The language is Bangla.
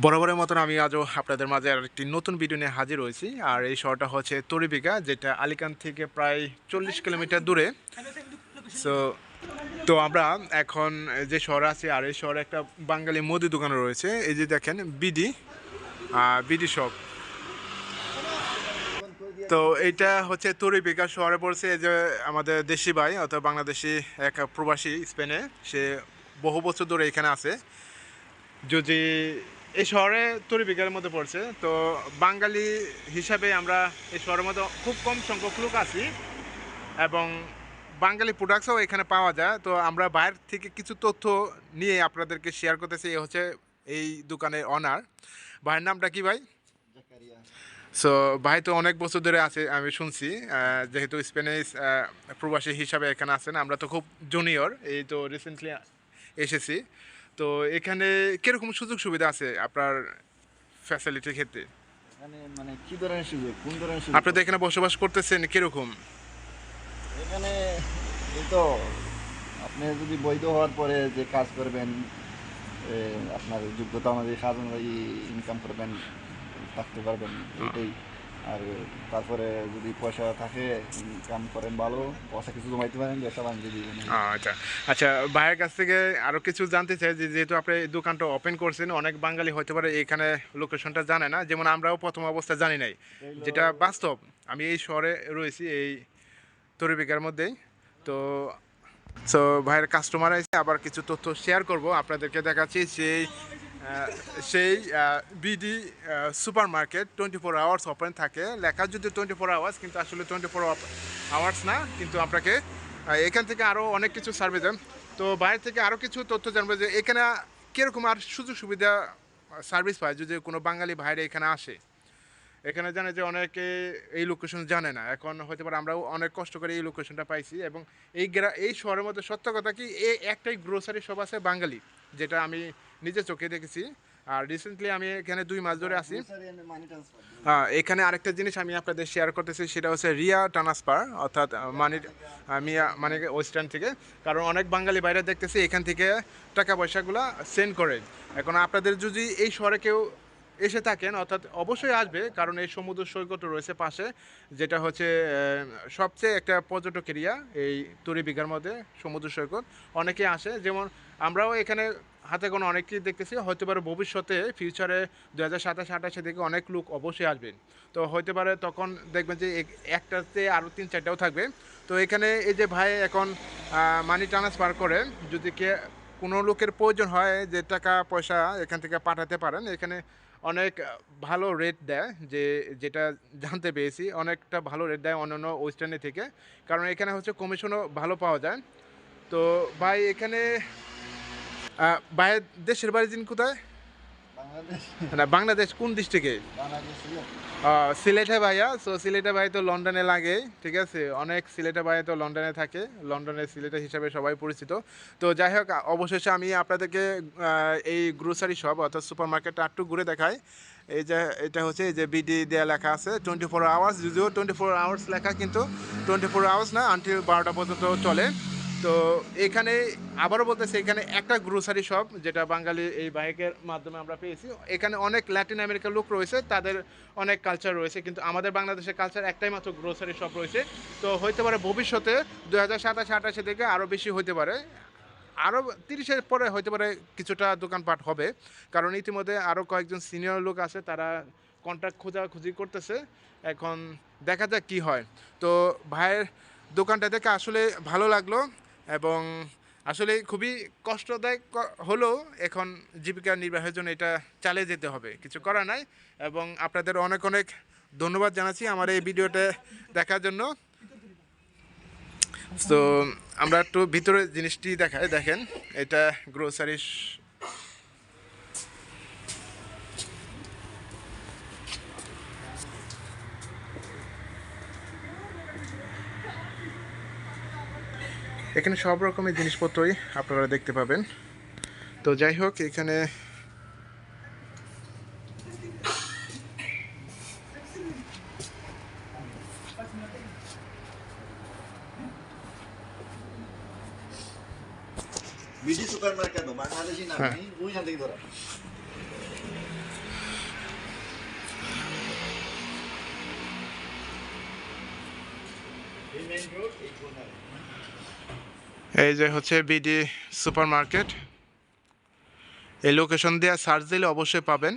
বরাবরের মতন আমি আজও আপনাদের মাঝে আর একটি নতুন ভিডিও নিয়ে হাজির হয়েছি। আর এই শহরটা হচ্ছে তরিবিকা, যেটা আলিকান থেকে প্রায় চল্লিশ কিলোমিটার দূরে। সো তো আমরা এখন যে শহরে আছি, আর এই শহরে একটা বাঙালি মুদি দোকান রয়েছে। এই যে দেখেন বিডি বিডি শপ তো এইটা হচ্ছে তরিবিকা, শহরে পড়ছে এই যে আমাদের দেশি ভাই, অর্থাৎ বাংলাদেশি এক প্রবাসী স্পেনে। সে বহু বছর ধরে এখানে আছে। যদি এই শহরে তরি তরিবিকার মধ্যে পড়ছে। তো বাঙালি হিসাবে আমরা এই শহরের মধ্যে খুব কম সংখ্যক লোক আছি এবং বাঙালি প্রোডাক্টসও এখানে পাওয়া যায়। তো আমরা বাইরে থেকে কিছু তথ্য নিয়ে আপনাদেরকে শেয়ার করতেছি। এই হচ্ছে এই দোকানের অনার ভাইয়ের নামটা কি ভাই? সো ভাই তো অনেক বছর ধরে আছে আমি শুনছি। যেহেতু স্পেনিশ প্রবাসী হিসাবে এখানে আছেন আমরা তো খুব জুনিয়র এই তো রিসেন্টলি এসেছি। তো এখানে কীরকম সুযোগ সুবিধা আছে আপনার ফ্যাসিলিটির ক্ষেত্রে? এখানে মানে কি ধরনের সুযোগ? কোন ধরনের সুযোগ? আপনি তো এখানে বসবাস করতেছেন কীরকম? এখানে এই তো আপনি যদি বৈধ হওয়ার পরে যে কাজ করবেন এ, আপনার যোগ্যতা অনুযায়ী কাজ অনুযায়ী ইনকাম করবেন থাকতে পারবেন এইটাই। আর তারপরে যদি পয়সা থাকে কাম করেন ভালো, পয়সা কিছু জমাইতে পারেন ব্যবসা বাণিজ্য দিবেন। আচ্ছা। আচ্ছা ভাইয়ের কাছ থেকে আরও কিছু জানতে চাই, যে যেহেতু আপনি দোকানটা ওপেন করছেন, অনেক বাঙালি হতে পারে এখানে লোকেশনটা জানে না, যেমন আমরাও প্রথম অবস্থা জানি নাই। যেটা বাস্তব, আমি এই শহরে রয়েছি, এই তরিবিকার মধ্যেই। তো সো ভাইয়ের কাস্টমার আছে, আবার কিছু তথ্য শেয়ার করব, আপনাদেরকে দেখাচ্ছি, সেই সেই BD super market twenty four hours open থাকে। লেখা যদি টোয়েন্টি ফোর আওয়ার্স কিন্তু আসলে টোয়েন্টি ফোর আওয়ার্স না, কিন্তু আপনাকে এখান থেকে আরও অনেক কিছু সার্ভে দেন। তো বাইরে থেকে আরও কিছু তথ্য জানবে যে এখানে কীরকম আর সুযোগ সুবিধা সার্ভিস পায় যদি কোনো বাঙালি বাইরে এখানে আসে? এখানে জানে যে অনেকে এই লোকেশন জানে না। এখন হতে পারে আমরাও অনেক কষ্ট করে এই লোকেশনটা পাইছি এবং এই গ্রা এই শহরের মধ্যে সত্য কথা কি এই একটাই গ্রোসারি শপ আছে বাঙালি যেটা আমি নিজে চোখে দেখেছি। আর রিসেন্টলি আমি এখানে দুই মাস ধরে আছি। হ্যাঁ এখানে আরেকটা জিনিস আমি আপনাদের শেয়ার করতেছি সেটা হচ্ছে রিয়া ট্রান্সফার অর্থাৎ মানি মিয়া মানে ওয়েস্টার্ন থেকে। কারণ অনেক বাঙালি বাইরে দেখতেছি এখান থেকে টাকা পয়সাগুলো সেন্ড করে। এখন আপনাদের যদি এই শহরে কেউ এসে থাকেন, অর্থাৎ অবশ্যই আসবে, কারণ এই সমুদ্র সৈকত রয়েছে পাশে, যেটা হচ্ছে সবচেয়ে একটা পর্যটক এরিয়া এই তরিবিঘার মধ্যে, সমুদ্র সৈকত। অনেকে আসে, যেমন আমরাও এখানে হাতে কোনো অনেকেই দেখতেছি হয়তো পারে ভবিষ্যতে ফিউচারে দু হাজার সাতাশ, আঠাশে থেকে অনেক লোক অবশ্যই আসবেন তো হতে পারে তখন দেখবেন যে, এক- একটাতে আরও তিন চারটাও থাকবে। তো এখানে এই যে ভাই এখন মানি ট্রান্সফার করে, যদি কে কোনো লোকের প্রয়োজন হয়, যে টাকা পয়সা এখান থেকে পাঠাতে পারেন, এখানে অনেক ভালো রেট দেয় যে, যেটা জানতে পেরেছি। অনেকটা ভালো রেট দেয় অন্য অন্য ওয়েস্টার্নে থেকে। কারণ এখানে হচ্ছে কমিশনও ভালো পাওয়া যায়। তো ভাই, এখানে বাইরের দেশের বাড়ি দিন কোথায়? না বাংলাদেশ কোন ডিস্ট্রিক্টে সিলেটে। ভাইয়া সো সিলেটে ভাই তো লন্ডনে লাগে ঠিক আছে? অনেক সিলেটে ভাই তো লন্ডনে থাকে লন্ডনের সিলেটে হিসাবে সবাই পরিচিত। তো যাই হোক অবশেষে আমি আপনাদেরকে এই গ্রোসারি শপ অর্থাৎ সুপার মার্কেটটা একটু ঘুরে দেখাই। এই যে এটা হচ্ছে এই যে বিডি দেওয়া লেখা আছে টোয়েন্টি ফোর আওয়ার্স যদিও টোয়েন্টি ফোর আওয়ার্স লেখা কিন্তু টোয়েন্টি ফোর আওয়ার্স না আনটিল বারোটা পর্যন্ত চলে। তো এখানে আবারও বলতেছি, এখানে একটা গ্রোসারি শপ যেটা বাঙালি এই বাইকের মাধ্যমে আমরা পেয়েছি। এখানে অনেক ল্যাটিন আমেরিকার লোক রয়েছে, তাদের অনেক কালচার রয়েছে, কিন্তু আমাদের বাংলাদেশের কালচার একটাই মাত্র গ্রোসারি শপ রয়েছে। তো হইতে পারে ভবিষ্যতে দু হাজার সাতাশ, আঠাশে থেকে আরও বেশি হতে পারে। আরও তিরিশের পরে হইতে পারে কিছুটা দোকানপাট হবে, কারণ ইতিমধ্যে আরও কয়েকজন সিনিয়র লোক আছে, তারা কন্ট্রাক্ট খোঁজাখুঁজি করতেছে। এখন দেখা যাক কি হয়। তো ভাইয়ের দোকানটা দেখে আসলে ভালো লাগল। এবং আসলে খুবই কষ্টদায়ক হলো হলেও এখন জীবিকা নির্বাহের জন্য এটা চালিয়ে যেতে হবে। কিছু করা নাই এবং আপনাদের অনেক অনেক ধন্যবাদ জানাচ্ছি আমার এই ভিডিওটা দেখার জন্য। তো আমরা একটু ভিতরে জিনিসটি দেখাই দেখেন, এটা গ্রোসারি এখানে সব রকমের জিনিসপত্রই আপনারা দেখতে পাবেন। তো যাই হোক এখানে হ্যাঁ। এই রোড এই কোনারে এই যে হচ্ছে বিডি সুপার মার্কেট এই লোকেশন দিয়ে সার্চ দিলে অবশ্যই পাবেন।